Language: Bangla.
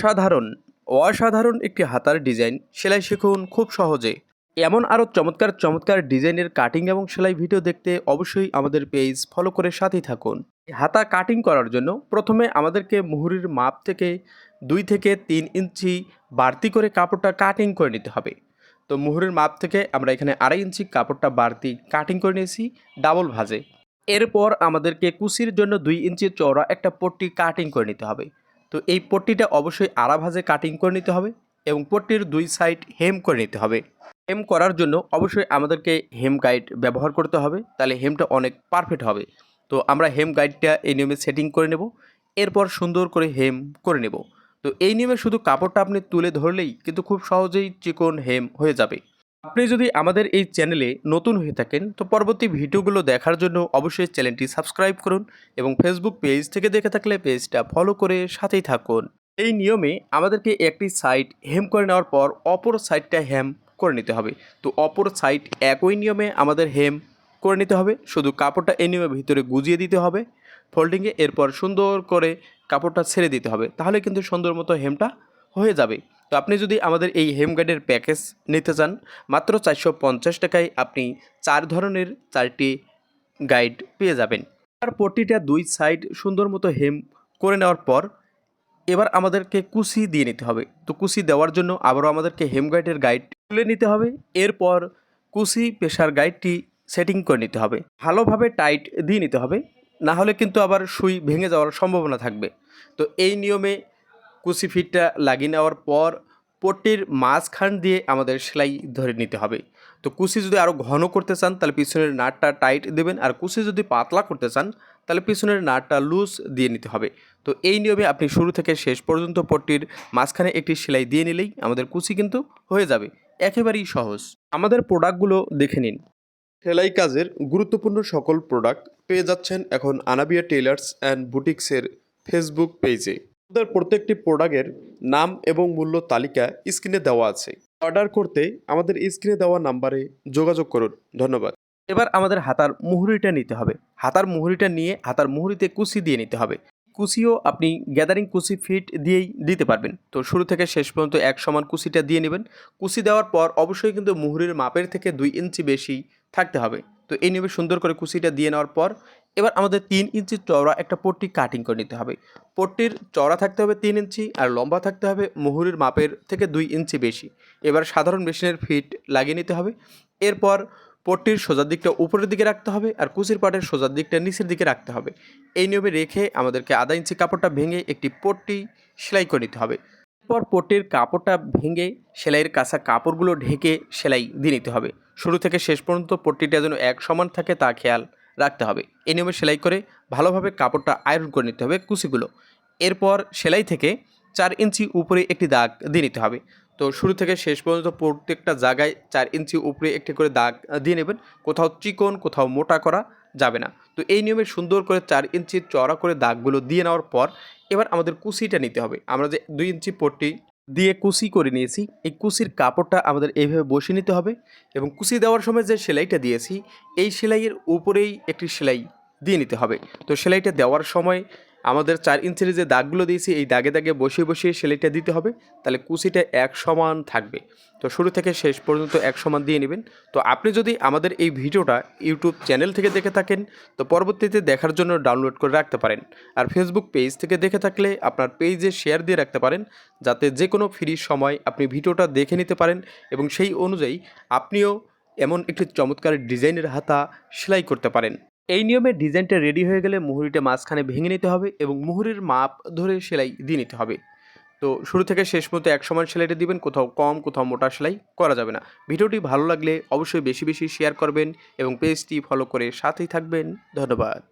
সাধারণ অসাধারণ একটি হাতার ডিজাইন, সেলাই শিখুন খুব সহজে। এমন আরও চমৎকার চমৎকার ডিজাইনের কাটিং এবং সেলাই ভিডিও দেখতে অবশ্যই আমাদের পেজ ফলো করে সাথেই থাকুন। হাতা কাটিং করার জন্য প্রথমে আমাদেরকে মুহুরির মাপ থেকে দুই থেকে তিন ইঞ্চি বাড়তি করে কাপড়টা কাটিং করে নিতে হবে। তো মুহুরের মাপ থেকে আমরা এখানে আড়াই ইঞ্চি কাপড়টা বাড়তি কাটিং করে নিয়েছি, ডাবল ভাজে। এরপর আমাদেরকে কুচির জন্য দুই ইঞ্চি চওড়া একটা পট্টি কাটিং করে নিতে হবে। তো এই পট্টিটা অবশ্যই আড়া ভাজে কাটিং করে নিতে হবে এবং পট্টির দুই সাইড হেম করে নিতে হবে। হেম করার জন্য অবশ্যই আমাদেরকে হেম গাইড ব্যবহার করতে হবে, তাহলে হেমটা অনেক পারফেক্ট হবে। তো আমরা হেম গাইডটা এই নিয়মে সেটিং করে নেব, এরপর সুন্দর করে হেম করে নেব। তো এই নিয়মে শুধু কাপড়টা আপনি তুলে ধরলেই কিন্তু খুব সহজেই চিকন হেম হয়ে যাবে। আপনি যদি আমাদের এই চ্যানেলে নতুন হয়ে থাকেন, তো পরবর্তী ভিডিওগুলো দেখার জন্য অবশ্যই চ্যানেলটি সাবস্ক্রাইব করুন এবং ফেসবুক পেজ থেকে দেখে থাকলে পেজটা ফলো করে সাথেই থাকুন। এই নিয়মে আমাদেরকে একটি সাইট হেম করে নেওয়ার পর অপর সাইডটা হেম করে নিতে হবে। তো অপর সাইট একই নিয়মে আমাদের হেম করে নিতে হবে। শুধু কাপড়টা এই নিয়মের ভিতরে গুজিয়ে দিতে হবে। ফোল্ডিংয়ে এরপর সুন্দর করে কাপড়টা ছেড়ে দিতে হবে। তাহলে কিন্তু সুন্দর মতো হেমটা হয়ে যাবে। তো আপনি যদি আমাদের এই হেম গাইডের প্যাকেজ নিতে চান, মাত্র চারশো পঞ্চাশ টাকায় আপনি চার ধরনের চারটি গাইড পেয়ে যাবেন। আর প্রতিটা দুই সাইড সুন্দর মতো হেম করে নেওয়ার পর এবার আমাদেরকে কুচি দিয়ে নিতে হবে। তো কুচি দেওয়ার জন্য আবারও আমাদেরকে হেম গাইডের গাইড তুলে নিতে হবে। এরপর কুচি পেশার গাইডটি সেটিং করে নিতে হবে। ভালোভাবে টাইট দিয়ে নিতে হবে। না হলে কিন্তু আবার সুই ভেঙে যাওয়ার সম্ভাবনা থাকবে। তো এই নিয়মে কুচি ফিটটা লাগিয়ে নেওয়ার পর পট্টির মাঝখান দিয়ে আমাদের সেলাই ধরে নিতে হবে। তো কুচি যদি আরও ঘন করতে চান, তাহলে পিছনের নাটটা টাইট দেবেন। আর কুচি যদি পাতলা করতে চান, তাহলে পিছনের নাটটা লুজ দিয়ে নিতে হবে। তো এই নিয়মে আপনি শুরু থেকে শেষ পর্যন্ত পট্টির মাঝখানে একটি সেলাই দিয়ে নিলেই আমাদের কুচি কিন্তু হয়ে যাবে। একেবারেই সহজ। আমাদের প্রোডাক্টগুলো দেখে নিন। সেলাই কাজের গুরুত্বপূর্ণ সকল প্রোডাক্ট পেয়ে যাচ্ছেন এখন আনাবিয়া টেলার্স অ্যান্ড বুটিক্সের ফেসবুক পেজে আমাদের প্রত্যেকটি প্রোডাক্টের নাম এবং মূল্য তালিকা স্ক্রিনে দেওয়া আছে। অর্ডার করতে আমাদের স্ক্রিনে দেওয়া নাম্বারে যোগাযোগ করুন। ধন্যবাদ। এবার আমাদের হাতার মুহুরিটা নিতে হবে। হাতার মুহুরিটা নিয়ে হাতার মুহুরিতে কুচি দিয়ে নিতে হবে। কুচিও আপনি গ্যাদারিং কুচি ফিট দিয়েই দিতে পারবেন। তো শুরু থেকে শেষ পর্যন্ত এক সমান কুচিটা দিয়ে নেবেন। কুচি দেওয়ার পর অবশ্যই কিন্তু মুহুরির মাপের থেকে দুই ইঞ্চি বেশি থাকতে হবে। তো এই নিয়মে সুন্দর করে কুচিটা দিয়ে নেওয়ার পর এবার আমাদের তিন ইঞ্চি চওড়া একটা পট্টি কাটিং করে নিতে হবে। পট্টির চওড়া থাকতে হবে তিন ইঞ্চি আর লম্বা থাকতে হবে মুহুরির মাপের থেকে দুই ইঞ্চি বেশি। এবার সাধারণ মেশিনের ফিট লাগিয়ে নিতে হবে। এরপর পট্টির সোজার দিকটা উপরের দিকে রাখতে হবে আর কুচির পাটের সোজার দিকটা নিচের দিকে রাখতে হবে। এই নিয়মে রেখে আমাদেরকে আধা ইঞ্চি কাপড়টা ভেঙে একটি পট্টি সেলাই করে নিতে হবে। এরপর পট্টির কাপড়টা ভেঙে সেলাইয়ের কাঁচা কাপড়গুলো ঢেকে সেলাই দিয়ে নিতে হবে। শুরু থেকে শেষ পর্যন্ত পট্টিটা যেন এক সমান থাকে তা খেয়াল রাখতে হবে। এই নিয়মে সেলাই করে ভালোভাবে কাপড়টা আয়রন করে নিতে হবে কুচিগুলো। এরপর সেলাই থেকে চার ইঞ্চি উপরে একটি দাগ দিয়ে নিতে হবে। তো শুরু থেকে শেষ পর্যন্ত প্রত্যেকটা জায়গায় চার ইঞ্চি উপরে একটি করে দাগ দিয়ে নেবেন। কোথাও চিকন, কোথাও মোটা করা যাবে না। তো এই নিয়মে সুন্দর করে চার ইঞ্চি চড়া করে দাগগুলো দিয়ে নেওয়ার পর এবার আমাদের কুচিটা নিতে হবে। আমরা যে দুই ইঞ্চি পট্টি দিয়ে কুচি করে নিয়েছি, এই কুচির কাপড়টা আমাদের এইভাবে বসিয়ে নিতে হবে এবং কুচি দেওয়ার সময় যে সেলাইটা দিয়েছি, এই সেলাইয়ের উপরেই একটি সেলাই দিয়ে নিতে হবে। তো সেলাইটা দেওয়ার সময় আমাদের চার ইঞ্চির যে দাগগুলো দিয়েছি, এই দাগে দাগে বসিয়ে বসিয়ে সেলাইটা দিতে হবে। তাহলে কুচিটা এক সমান থাকবে। তো শুরু থেকে শেষ পর্যন্ত এক সমান দিয়ে নেবেন। তো আপনি যদি আমাদের এই ভিডিওটা ইউটিউব চ্যানেল থেকে দেখে থাকেন, তো পরবর্তীতে দেখার জন্য ডাউনলোড করে রাখতে পারেন। আর ফেসবুক পেজ থেকে দেখে থাকলে আপনার পেজে শেয়ার দিয়ে রাখতে পারেন, যাতে যে কোনো ফ্রি সময় আপনি ভিডিওটা দেখে নিতে পারেন এবং সেই অনুযায়ী আপনিও এমন একটি চমৎকার ডিজাইনের হাতা সেলাই করতে পারেন। এই নিয়মে ডিজাইনটা রেডি হয়ে গেলে মুহুরিটা মাঝখানে ভেঙে নিতে হবে এবং মুহুরির মাপ ধরে সেলাই দিয়ে নিতে হবে। তো শুরু থেকে শেষ মতো এক সময় সেলাইটা দিবেন, কোথাও কম, কোথাও মোটা সেলাই করা যাবে না। ভিডিওটি ভালো লাগলে অবশ্যই বেশি বেশি শেয়ার করবেন এবং পেজটি ফলো করে সাথেই থাকবেন। ধন্যবাদ।